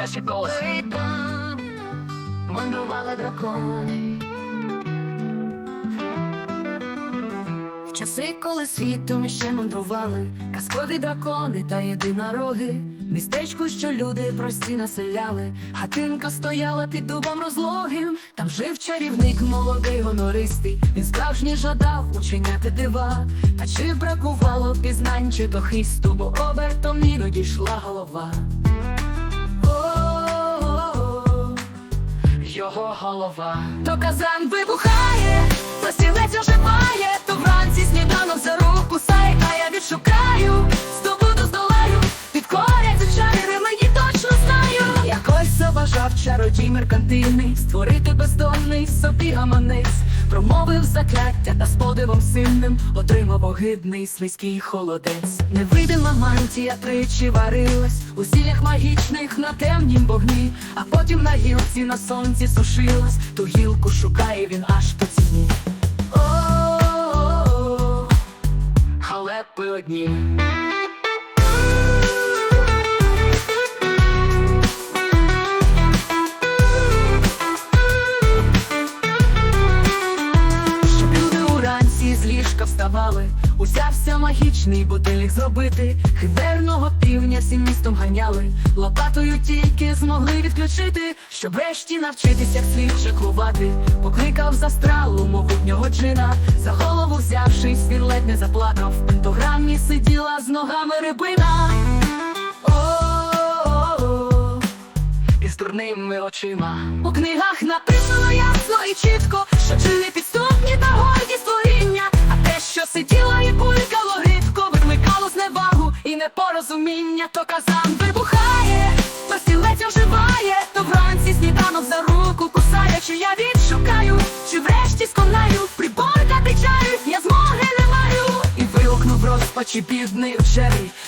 часі колес. Мандрували дракони. В часи, коли світом ще мандрували, казкові дракони та єдинороги. Містечко, що люди прості населяли, хатинка стояла під дубом розлогим. Там жив чарівник молодий гонористий. Він справжній жадав учиняти дива. Та чи бракувало пізнань чи то хисту, бо обертом іноді йшла голова. Його голова. То казан вибухає, то чародій меркантильний, створити бездонний собі гаманець, промовив закляття та з подивом сильним отримав огидний слизький холодець. Невидима мантія тричі варилась у зіллях магічних на темнім вогні, а потім на гілці на сонці сушилась, ту гілку шукає він аж по ціні. О-о-о, халепи одні. Вставали, узявся магічний будильник зробити. Хиберного півня всім містом ганяли, лопатою тільки змогли відключити, щоб врешті навчитись, як слід чеклувати. Покликав за стралу могутнього джина, за голову взявшись, він ледь не заплакав. В пентограмі сиділа з ногами рибина. Із дурними очима. У книгах написано ясно і чітко, що чини підступні та булькало гидко, викликало зневагу. І непорозуміння, то казан вибухає, вигукнув розпачі бідний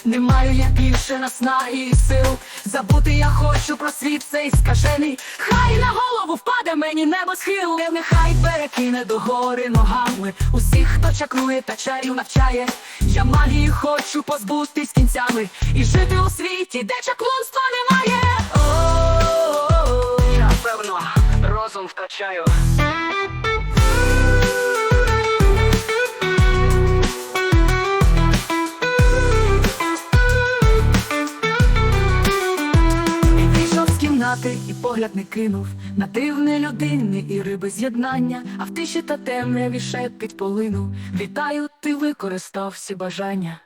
Не маю я більше наснаги і сил. Забути я хочу про світ цей скажений. Хай на голову впаде мені небосхил Не нехай перекине до гори ногами. Усіх, хто чакрує та чарів навчає. Я магії хочу позбутись кінцями. І жити у світі, де чаклунства немає. О-о-о. Я певно розум втрачаю. І погляд не кинув на дивне людини і риби з'єднання, а в тиші та темряві шепить полину. Вітаю, ти використав всі бажання.